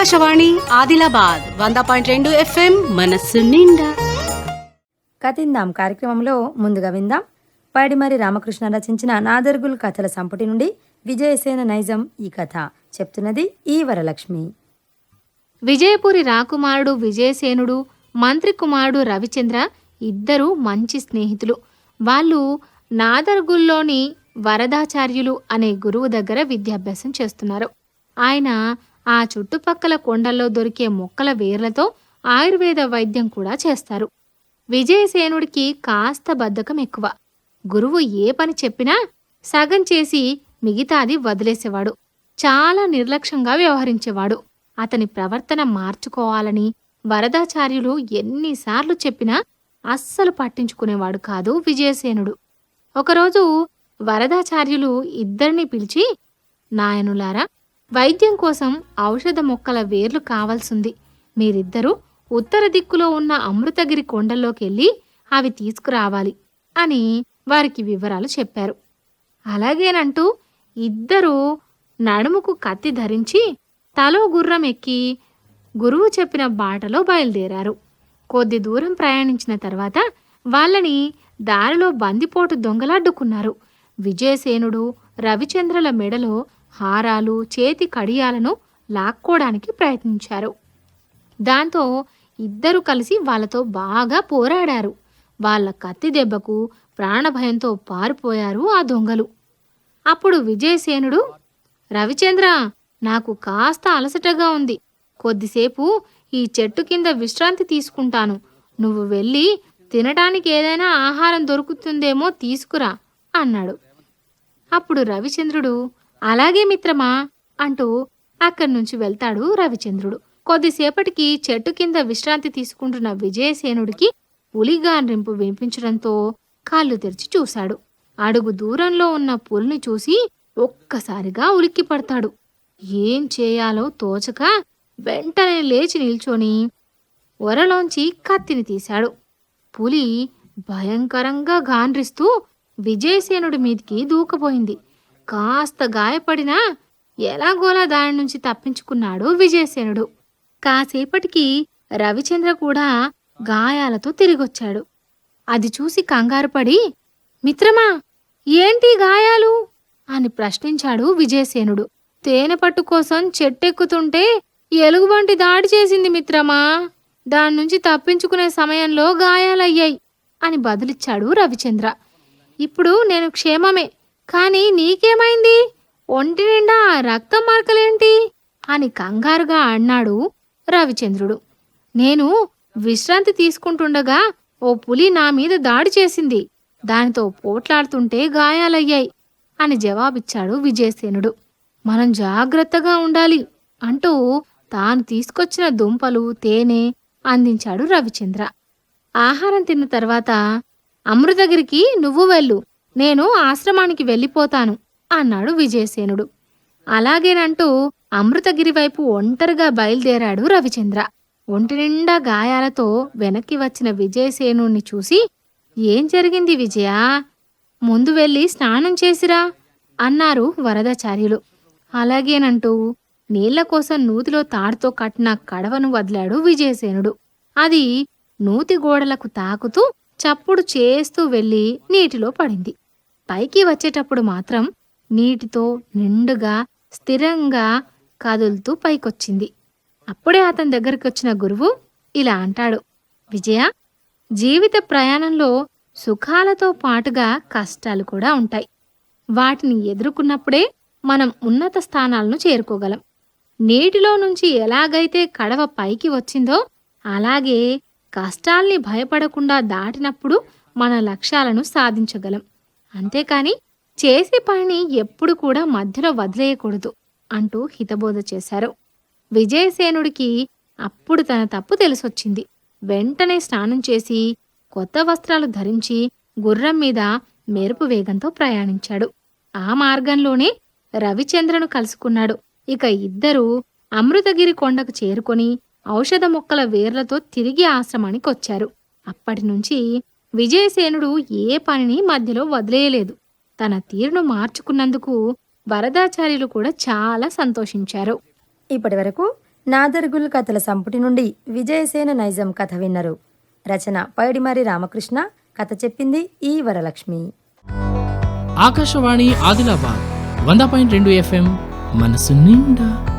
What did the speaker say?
ఆకాశవాణి ఆదిలాబాద్ వంద పాయింట్ రెండు ఎఫ్ఎం మనస్సు నిండా. కథిందాం కార్యక్రమంలో ముందుగా విందాం. పైడిమరి రామకృష్ణ రచించిన నాదర్గుల్ కథల సంపుటి నుండి విజయసేన నైజం ఈ కథ. చెప్తున్నది ఈ వరలక్ష్మి. విజయపురి రాకుమారుడు విజయసేనుడు మంత్రి కుమారుడు రవిచంద్ర ఇద్దరూ మంచి స్నేహితులు. వాళ్ళు నాదర్గుల్లోని వరదాచార్యులు అనే గురువు దగ్గర విద్యాభ్యాసం చేస్తున్నారు. ఆయన ఆ చుట్టుపక్కల కొండల్లో దొరికే మొక్కల వేర్లతో ఆయుర్వేద వైద్యం కూడా చేస్తారు. విజయసేనుడికి కాస్త బద్ధకం ఎక్కువ. గురువు ఏ పని చెప్పినా సగం చేసి మిగతాది వదిలేసేవాడు. చాలా నిర్లక్ష్యంగా వ్యవహరించేవాడు. అతని ప్రవర్తన మార్చుకోవాలని వరదాచార్యులు ఎన్నిసార్లు చెప్పినా అస్సలు పట్టించుకునేవాడు కాదు విజయసేనుడు. ఒకరోజు వరదాచార్యులు ఇద్దరిని పిలిచి నాయనులారా వైద్యం కోసం ఔషధ మొక్కల వేర్లు కావాల్సింది. మీరిద్దరూ ఉత్తర దిక్కులో ఉన్న అమృతగిరి కొండల్లోకెళ్ళి అవి తీసుకురావాలి అని వారికి వివరాలు చెప్పారు. అలాగేనంటూ ఇద్దరూ నడుముకు కత్తి ధరించి తలో గుర్రం ఎక్కి గురువు చెప్పిన బాటలో బయలుదేరారు. కొద్ది దూరం ప్రయాణించిన తర్వాత వాళ్ళని దారిలో బందిపోటు దొంగలాడ్డుకున్నారు విజయసేనుడు రవిచంద్రుల మెడలో హారాలు చేతి కడియాలను లాక్కోడానికి ప్రయత్నించారు. దాంతో ఇద్దరు కలిసి వాళ్ళతో బాగా పోరాడారు. వాళ్ళ కత్తి దెబ్బకు ప్రాణభయంతో పారిపోయారు ఆ దొంగలు. అప్పుడు విజయసేనుడు రవిచంద్ర నాకు కాస్త అలసటగా ఉంది. కొద్దిసేపు ఈ చెట్టు కింద విశ్రాంతి తీసుకుంటాను. నువ్వు వెళ్ళి తినడానికి ఏదైనా ఆహారం దొరుకుతుందేమో తీసుకురా అన్నాడు. అప్పుడు రవిచంద్రుడు అలాగే మిత్రమా అంటూ అక్కడి నుంచి వెళ్తాడు రవిచంద్రుడు. కొద్దిసేపటికి చెట్టు కింద విశ్రాంతి తీసుకుంటున్న విజయసేనుడికి పులిగాండ్రింపు వినిపించడంతో కాళ్ళు తెరిచి చూశాడు. అడుగు దూరంలో ఉన్న పులిని చూసి ఒక్కసారిగా ఉలిక్కి పడతాడు ఏం చేయాలో తోచక వెంటనే లేచి నిల్చొని ఒరలోంచి కత్తిని తీశాడు. పులి భయంకరంగా గాండ్రిస్తూ విజయసేనుడి మీదికి దూకపోయింది. కాస్త గాయపడినా ఎలాగోలా దాని నుంచి తప్పించుకున్నాడు విజయసేనుడు. కాసేపటికి రవిచంద్ర కూడా గాయాలతో తిరిగొచ్చాడు. అది చూసి కంగారుపడి మిత్రమా ఏంటి గాయాలు? అని ప్రశ్నించాడు విజయసేనుడు. తేనె పట్టు కోసం చెట్టెక్కుతుంటే ఎలుగుబంటి దాడి చేసింది మిత్రమా. దాని నుంచి తప్పించుకునే సమయంలో గాయాలయ్యాయి అని బదులిచ్చాడు రవిచంద్ర. ఇప్పుడు నేను క్షేమమే కానీ నీకేమైంది? ఒంటి నిండా రక్తం మార్కలేంటి? అని కంగారుగా అన్నాడు రవిచంద్రుడు. నేను విశ్రాంతి తీసుకుంటుండగా ఓ పులి నా మీద దాడి చేసింది. దానితో పోట్లాడుతుంటే గాయాలయ్యాయి అని జవాబిచ్చాడు విజయసేనుడు. మనం జాగ్రత్తగా ఉండాలి అంటూ తాను తీసుకొచ్చిన దుంపలు తేనె అందించాడు రవిచంద్ర. ఆహారం తిన్న తర్వాత అమృతగిరికి నువ్వు వెళ్ళు. నేను ఆశ్రమానికి వెళ్ళిపోతాను అన్నాడు విజయసేనుడు. అలాగేనంటూ అమృతగిరి వైపు ఒంటరిగా బయలుదేరాడు రవిచంద్ర. ఒంటి నిండా గాయాలతో వెనక్కి వచ్చిన విజయసేనుణ్ణి చూసి ఏం జరిగింది విజయ? ముందు వెళ్ళి స్నానం చేసిరా? అన్నారు వరదాచార్యులు. అలాగేనంటూ నీళ్ళ కోసం నూతిలో తాడుతో కట్టిన కడవను వదిలాడు విజయసేనుడు. అది నూతి గోడలకు తాకుతూ చప్పుడు చేస్తూ వెళ్ళి నీటిలో పడింది. పైకి వచ్చేటప్పుడు మాత్రం నీటితో నిండుగా స్థిరంగా కదులుతూ పైకొచ్చింది. అప్పుడే అతని దగ్గరికి వచ్చిన గురువు ఇలా అంటాడు. విజయ జీవిత ప్రయాణంలో సుఖాలతో పాటుగా కష్టాలు కూడా ఉంటాయి. వాటిని ఎదుర్కొన్నప్పుడే మనం ఉన్నత స్థానాలను చేరుకోగలం. నీటిలో నుంచి ఎలాగైతే కడవ పైకి వచ్చిందో అలాగే కష్టాల్ని భయపడకుండా దాటినప్పుడు మన లక్ష్యాలను సాధించగలం. అంతేకాని చేసే పనిని ఎప్పుడు కూడా మధ్యలో వదిలేయకూడదు అంటూ హితబోధ చేశారు. విజయసేనుడికి అప్పుడు తన తప్పు తెలిసొచ్చింది. వెంటనే స్నానం చేసి కొత్త వస్త్రాలు ధరించి గుర్రం మీద మెరుపు వేగంతో ప్రయాణించాడు. ఆ మార్గంలోనే రవిచంద్రను కలుసుకున్నాడు. ఇక ఇద్దరూ అమృతగిరి కొండకు చేరుకొని ఔషధ మొక్కల వేర్లతో తిరిగి ఆశ్రమానికి వచ్చారు అప్పటి నుంచి విజయసేనుడు ఏ పనిని మధ్యలో వదిలేయలేదు. తన తీరును మార్చుకున్నందుకు వరదాచార్యులు కూడా చాలా సంతోషించారు. ఇప్పటి వరకు నాదర్గుల్ కథల సంపుటి నుండి విజయసేన నైజం కథ విన్నరు. రచన పైడిమరి రామకృష్ణ కథ చెప్పింది ఈ వరలక్ష్మి. ఆకాశవాణి ఆదిలాబాద్ వంద పాయింట్ రెండు ఎఫ్ఎం మనసు నిండా.